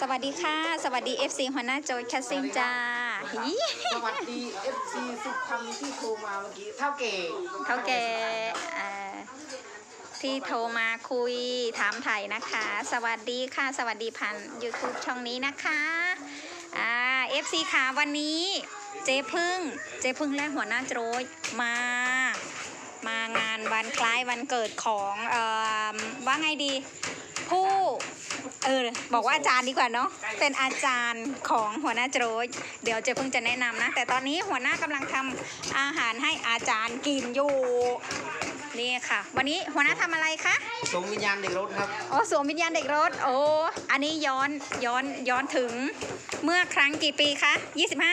สวัสดีค่ะ สวัสดี FC หัวหน้าโจยแคสซิงจ้าหีสวัสดี FC สุพรรณที่โทรมาเมื่อกี้เท่าเก๋เท่าแก่เอ่อที่โทรมาคุยถามไถ่นะคะ สวัสดีค่ะ สวัสดีผ่าน YouTube ช่องนี้นะคะอ่า FC ค่ะวันนี้เจ๊พึ่ง เจ๊พึ่งและหัวหน้าโจยมา มางานวันคล้ายวันเกิดของเอ่อว่าไงดี ผู้ เออ บอกว่าอาจารย์ดีกว่าเนาะ เป็นอาจารย์ของหัวหน้าโจยเดี๋ยวเจะเพิ่งจะแนะนำนะ แต่ตอนนี้หัวหน้ากำลังทำอาหารให้อาจารย์กินอยู่ นี่ค่ะ วันนี้หัวหน้าทำอะไรคะสงวิญญาณเด็กรถครับ โอ้สวมวิญญาณเด็กรถ โอ้ อันนี้ย้อนย้อนย้อนถึงเมื่อครั้งกี่ปีคะ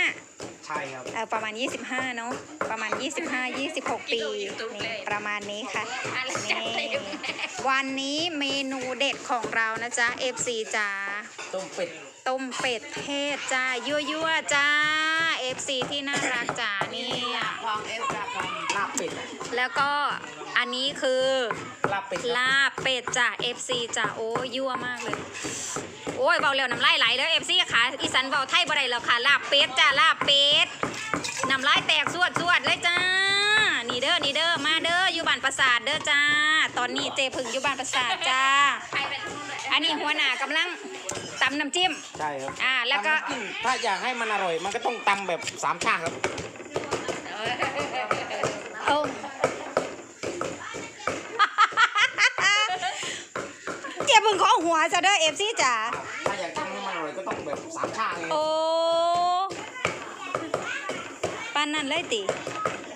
25 ใช่ครับ เออประมาณ 25 เนาะประมาณ 25 26 ปีนี่ประมาณนี้ค่ะนี่วันนี้เมนูเด็ดของเรานะจ๊ะ FC จ้าต้มเป็ดต้มเป็ดเทศจ้ายั่วยั่วๆจ้า FC ที่น่ารักจ้านี่ลองเอฟลาบลาบเป็ดแล้วก็อันนี้คือลาบเป็ดลาบเป็ดจ้า FC จ้าโอ้ยยั่วมากเลย โอ้ยเบาเร็วน้ำลายไหลแล้ว FC ค่ะอีสันเบาไทยบ่ได้แล้วค่ะ ลาบเป็ดจ้าลาบเป็ดน้ำลายแตกสวดสวดเลยจ้า นี่เด้อนี่เด้อมาเด้ออยู่บ้านปราสาทเด้อจ้า ตอนนี้เจพึ่งอยู่บ้านปราสาทจ้า อันนี้หัวหน้ากำลังตำน้ำจิ้ม ใช่ครับอ่าแล้วก็ตำน้ำจิ้มถ้าอยากให้มันอร่อยมันก็ต้องตำแบบสามชาติครับ เอา เจ็บมึงข องหัวจะเด้อเอฟซีจ๋าถ้าอยากทำให้มันอร่อยก็ต้องแบบสามชาติไงโอ้ปานนั่นเลยติ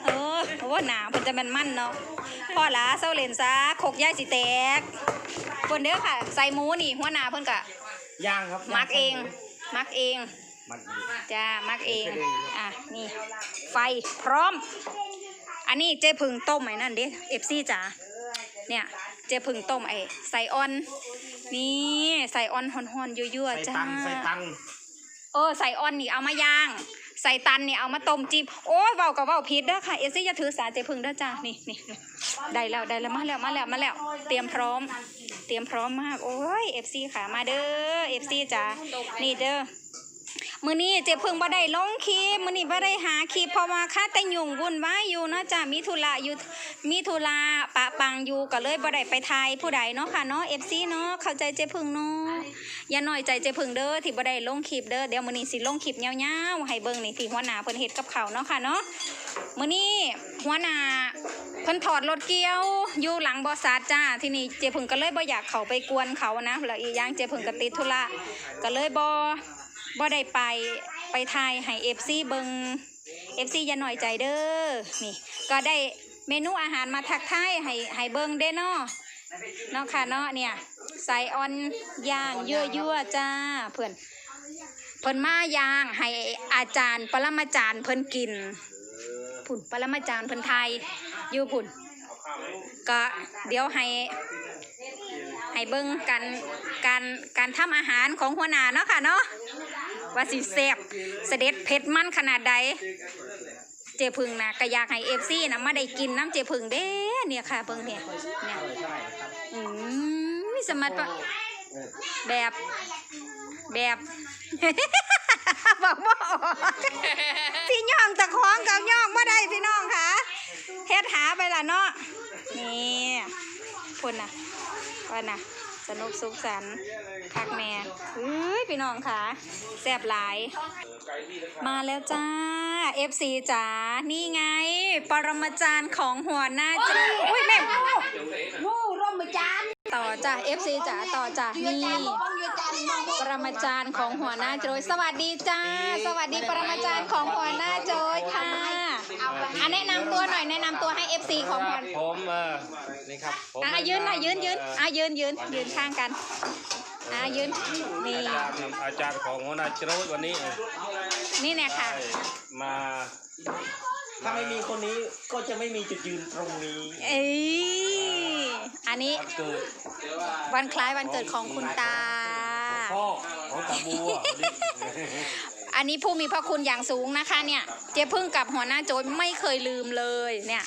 เออเพราะว่าหนามันจะมันมั่นเนาะพ่อหลาเศร้าเลนซะโคกย่ายสิแตกคนเด้อค่ะ ใส่หมูนี่หัวหนาเพิ่นกะย่างครับมักเองมักเองมักเองจ้ามักเองมักเองอะนี่ไฟพร้อม อันนี้เจ๊พึ่งต้มไอ้นั่นเด้เอฟซีจ๋าเนี่ยเจ๊พึ่งต้มไอ้ใส่ออน นี่ใส่ออนฮอนๆยั่วใส่ๆจ้า ตันใส่ตันเออใส่ออนนี่เอามาย่าง ใส่ตันนี่เอามาต้มจิ้มโอ้ยเบากับเบาพิษเด้อค่ะเอฟซีอย่าถือสาเจ๊พึ่งเด้อจ้านี่นี่นี่ได้แล้วได้แล้วมาแล้วมาแล้วมาแล้ว เตรียมพร้อม เตรียมพร้อมมากโอ้ยเอฟซีค่ะมาเด้อเอฟซีจ้านี่เด้อ มือนี้เจ๊เพิ่งบ่ได้ลงคลิปมือนี้บ่ได้หาคลิปเพราะว่าค่าแต่ยุ่งวุ่นวายอยู่เนาะจ้ะมีธุระอยู่มีธุระปะปังอยู่ก็เลยบ่ได้ไปทายผู้ใดเนาะค่ะเนาะ FC เนาะเข้าใจเจ๊เพิ่งเนาะอย่าน้อยใจเจ๊เพิ่งเด้อที่บ่ได้ลงคลิปเด้อเดี๋ยวมือนี้สิลงคลิปยาวๆให้เบิ่งนี่ที่หัวหน้าเพิ่นเฮ็ดกับเขาเนาะค่ะเนาะมือนี้หัวหน้าเพิ่นถอดรถเกี่ยวอยู่หลังบริษัทจ้าที่นี่เจ๊พิ่งก็เลยบ่อยากเขาไปกวนเขานะแล้วอีกอย่างเจ๊พิ่งก็ติดธุระก็เลยบ่ บ่ได้ไปไปทายให้เอฟซีเบิงเอฟซีอย่าหน่อยใจเด้อนี่ก็ได้เมนูอาหารมาทักทายให้ให้เบิงเด้เนาะเนาะค่ะเนาะเนี่ยใส่ออนย่างยั่วยั่วจ้าเพื่อนเพิ่นมาย่างให้อาจารย์ปรมาจารย์เพิ่นกินผุ่นปรมาจารย์เพิ่นไทยอยู่ผุ่นก็เดี๋ยวให้ให้เบิงการการการทำอาหารของหัวหน้าเนาะค่ะเนาะ ว่าสิแซ่บเสด็จเผ็ดมันขนาดใดเจพึ่งนะก็อยากให้เอฟซีนะมาได้กินน้ำเจพึ่งเด้เนี่ยค่ะเบิ่งเนี่ยเนี่ยอืมมีสมัติปะแบบแบบบอกบ่อกพี่ย่องตะคองกับย่องมาได้พี่น้องค่ะเฮ็ดหาไปละเนาะนี่คนน่ะว่านะ สนุกสุขสันต์คักแม่เฮ้ยพี่น้องค่ะแซ่บหลาย มาแล้วจ้า FC จ๋านี่ไง ปรมาจารย์ของหัวหน้าจ้าอุ้ยแม่งูร่มจานต่อจ้า FC จ๋าต่อจ้านี่บ้องอยู่จานมองปรมาจารย์ของหัวหน้าโจยสวัสดีจ้า สวัสดีปรมาจารย์ของหัวหน้าโจยค่ะ อะแนะนำตัวหน่อยแนะนำตัวให้ FC ของหัวผมเออนี่ครับผมอะยืนหน่อยยืนยืนอะยืนยืนยืนข้างกันอะยืนนี่อาจารย์อาจารย์ของหัวหน้าจรวดวันนี้นี่เนี่ยค่ะ ได้มาถ้าไม่มีคนนี้ก็จะไม่มีจุดยืนตรงนี้ เอ้ยอันนี้เกิดวันคล้ายวันเกิดของคุณตา พ่อของตาบัววันนี้ อันนี้ผู้มีพระคุณอย่างสูงนะคะเนี่ยเจ๊พึ่งกับหัวหน้าโจยไม่เคยลืมเลยเนี่ย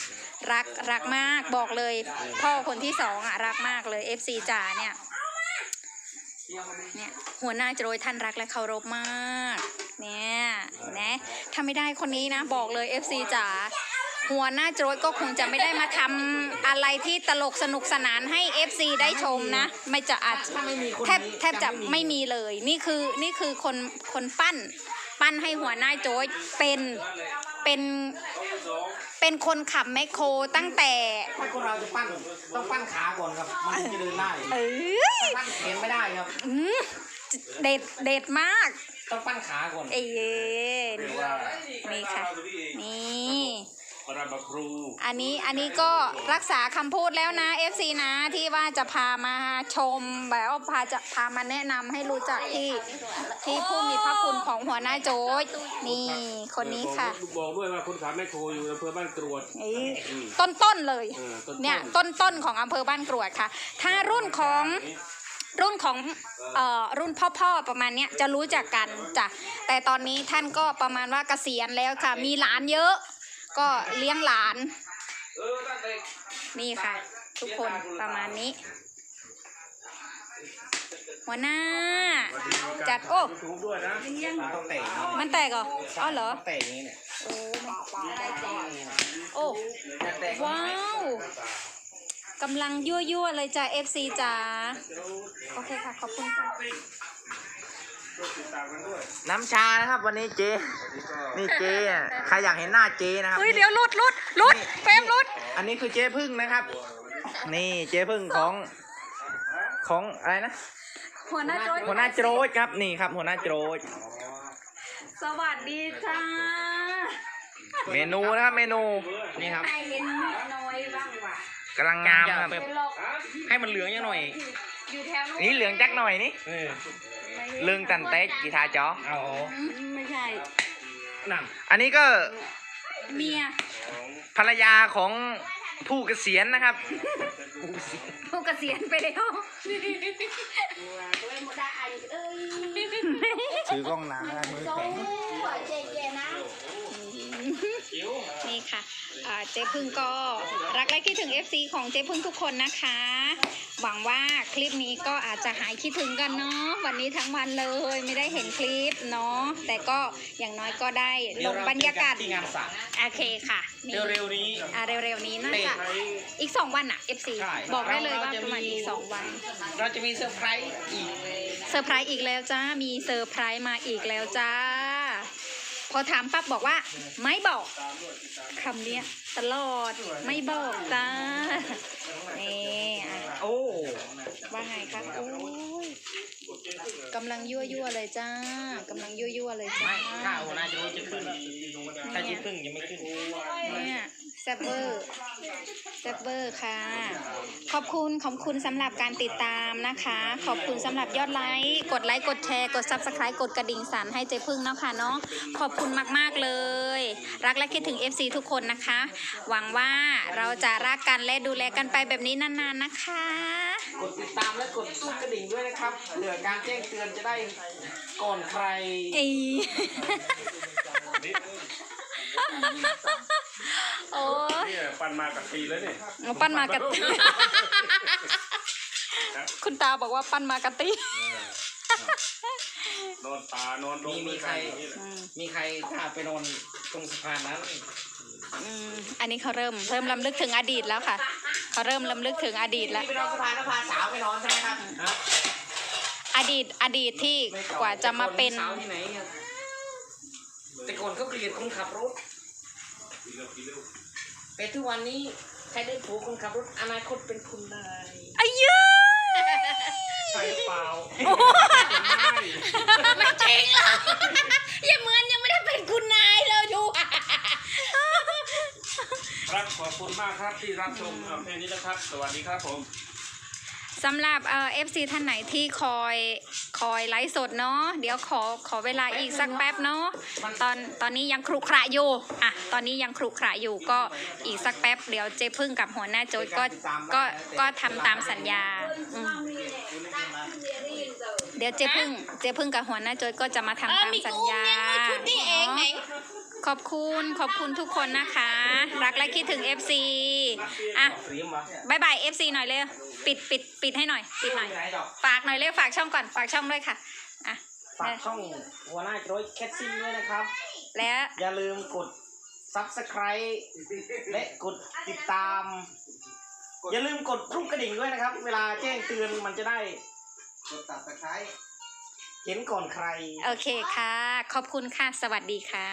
รักรักมากบอกเลย พ่อคนที่สองอะรักมากเลย FC จ๋าเนี่ยเนี่ยหัวหน้าโจยท่านรักและเคารพมากเนี่ยนะถ้าไม่ได้คนนี้นะบอกเลย FC จ๋าหัวหน้าโจยก็คงจะไม่ได้มาทำอะไรที่ตลกสนุกสนานให้ FC ได้ชมนะ ไม่จะอาจแทบแทบจะไม่มีเลย นี่คือนี่คือคนคนปั้น ปั้นให้หัวหน้าโจยเป็นเป็นเป็นคนขับแมคโครตั้งแต่ถ้าคนเราจะปั้นต้องปั้นขาก่อนครับมันถึงจะเดินได้เอ้ยปั้นแขนไม่ได้ครับอืมเด็ดเด็ดมาก ต้องปั้นขาก่อนเอ้ยเรียนี่กว่านี่ค่ะนี่ ปรมาครูอันนี้อันนี้ก็รักษาคำพูดแล้วนะ FC นะที่ว่าจะพามาชมแบบว่าพาจะพามาแนะนำให้รู้จักที่ที่ผู้มีพระคุณของหัวหน้าโจ๊ยนี่คนนี้ค่ะบอกด้วยว่าคนขับแม่โคอยู่อำเภอบ้านกรวดต้นต้นๆเลยเออต้นๆเนี่ยต้นต้นๆของอำเภอบ้านกรวดค่ะ ถ้ารุ่นของรุ่นของเอ่อรุ่นพ่อๆประมาณเนี้ยจะรู้จักกันจ้ะแต่ตอนนี้ท่านก็ประมาณว่าเกษียณแล้วค่ะ มีหลานเยอะ ก็เลี้ยงหลาน นี่ค่ะ ทุกคนประมาณนี้ หัวหน้า จัดโอ้มันต้องเตะอย่างนี้มันแตกเหรออ๋อเหรอ ต้องเตะอย่างนี้เนี่ยโอ้โอ้จะเตะว้าวกำลังยั่วๆเลยจ้ะ FC จ้าโอเคค่ะ ขอบคุณค่ะ น้ำชานะครับวันนี้เจนี่เจอะใครอยากเห็นหน้าเจนะครับ เฮ้ยเดี๋ยวหลุดหลุดหลุดเฟรมหลุด อันนี้คือเจพึ่งนะครับ นี่เจพึ่งของของอะไรนะ หัวหน้าโจยหัวหน้าโจรสครับนี่ครับ หัวหน้าโจรสสวัสดีจ้าเมนูนะครับเมนูนี่ครับใครเห็นน้อยบ้างวะกำลังงามครับเป็นหลอกให้มันเหลืองยังหน่อย อยู่แถวนู้นนี่เหลืองจักหน่อยนี่เลือ งตันเต๊กกีทาจอไม่ใช่ นั่นอันนี้ก็เมียภรรยาของผู้เกษียณนะครับ ผู้เกษียณไปแล้วถือกล้องน้ำนะมือแข็ง นี่ค่ะอ่าเจ๊พึ่งก็รักและคิดถึง FC ของเจ๊พึ่งทุกคนนะคะ หวังว่าคลิปนี้ก็อาจจะหายคิดถึงกันเนาะวันนี้ทั้งวันเลยไม่ได้เห็นคลิปเนาะแต่ก็อย่างน้อยก็ได้ลงบรรยากาศที่งานสักโอเคค่ะนี่เร็วๆนี้อ่าเร็วๆนี้น่าเตะจะอีก 2 วันอะ FC ใช่บอกได้เลยว่าเราจะประมาณมีอีก 2 วัน เราจะมีเซอร์ไพรส์อีกเซอร์ไพรส์อีกแล้วจ้ามีเซอร์ไพรส์มาอีกแล้วจ้า พอถามปั๊บบอกว่า ไม่บอกคำเนี้ยตลอดไม่บอกจ้านี่อะโอ้ว่าไงคะโอ้ยกำลังยั่วยั่วๆเลยจ้ากำลังยั่วยั่วๆเลยจ้าไม่ถ้าหัวหน้าโจรสจะขึ้นถ้าเจพึ่งยังไม่ขึ้นเนี่ยแซบเบอร์แซบเบอร์ค่ะ ขอบคุณขอบคุณสำหรับการติดตามนะคะ ขอบคุณสำหรับยอดไลค์กดไลค์กดแชร์กด subscribe กดกระดิ่งสั่นให้เจพึ่งเนาะค่ะเนาะขอบคุณมากๆเลย รักและคิดถึง FC ทุกคนนะคะ หวังว่าเราจะรักกันและดูแลกันไปแบบนี้นานๆนะคะ กดติดตามและกดลูกกระดิ่งด้วยนะครับเผื่อการแจ้งเตือนจะได้ก่อนใคร เอย โอ้ยเนี่ยปันมากับปีแล้วเนี่ยเอาปั้นมากะติ คุณตาบอกว่าปั้นมากะตินอนป่านอนดงมีมีใครอืมมีใครถ้าไปนอนตรงสะพานนั้น อืมอันนี้เขาเริ่มเริ่มลำลึกถึงอดีตแล้วค่ะเขาเริ่มลำลึกถึงอดีตแล้วไปนอนสะพานแล้วพาสาวไปนอนใช่ไหมครับฮะอดีตอดีตที่กว่าจะมาเป็น สาวที่ไหนครับแต่ก่อนเขาเกลียดคนขับรถ แต่ทุกวันนี้ใครได้ผัวคนขับรถอนาคตเป็นคุณนายอายุใช่เปล่าไม่จริงหรออย่าเหมือนยังไม่ได้เป็นคุณนายเลยดูครับขอบคุณมากครับที่รับชมเอาเพลงนี้นะครับ สวัสดีครับผมสำหรับเอ่อฟซีท่านไหนที่คอย คอยไลฟ์สดเนาะเดี๋ยวขอขอเวลาอีกสักแป๊บเนาะตอนตอนนี้ยังครุขระอยู่อะตอนนี้ยังครุขระอยู่ก็อีกสักแป๊บเดี๋ยวเจพึ่งกับหัวหน้าโจ๊ยก็ก็ก็ทำตามสัญญาอืมเดี๋ยวเจพึ่งเจพึ่งกับหัวหน้าโจ๊ยก็จะมาทำตามสัญญาเนาะขอบคุณขอบคุณทุกคนนะคะ รักและคิดถึง FC อะเสียมวะบายบาย FC หน่อยเร็ว ปิดปิดปิดให้หน่อยปิดหน่อย ไหนดอกฝากหน่อยเลยฝากช่องก่อนฝากช่องด้วยค่ะอะฝากช่องหัวหน้าโจรแคทซี่ด้วยนะครับ แล้วอย่าลืมกด subscribe และกดติดตาม อย่าลืมกดรูปกระดิ่งด้วยนะครับ เวลาแจ้งเตือนมันจะได้ กดตัดตะไคร้เห็นก่อนใคร โอเคค่ะ ขอบคุณค่ะ สวัสดีค่ะ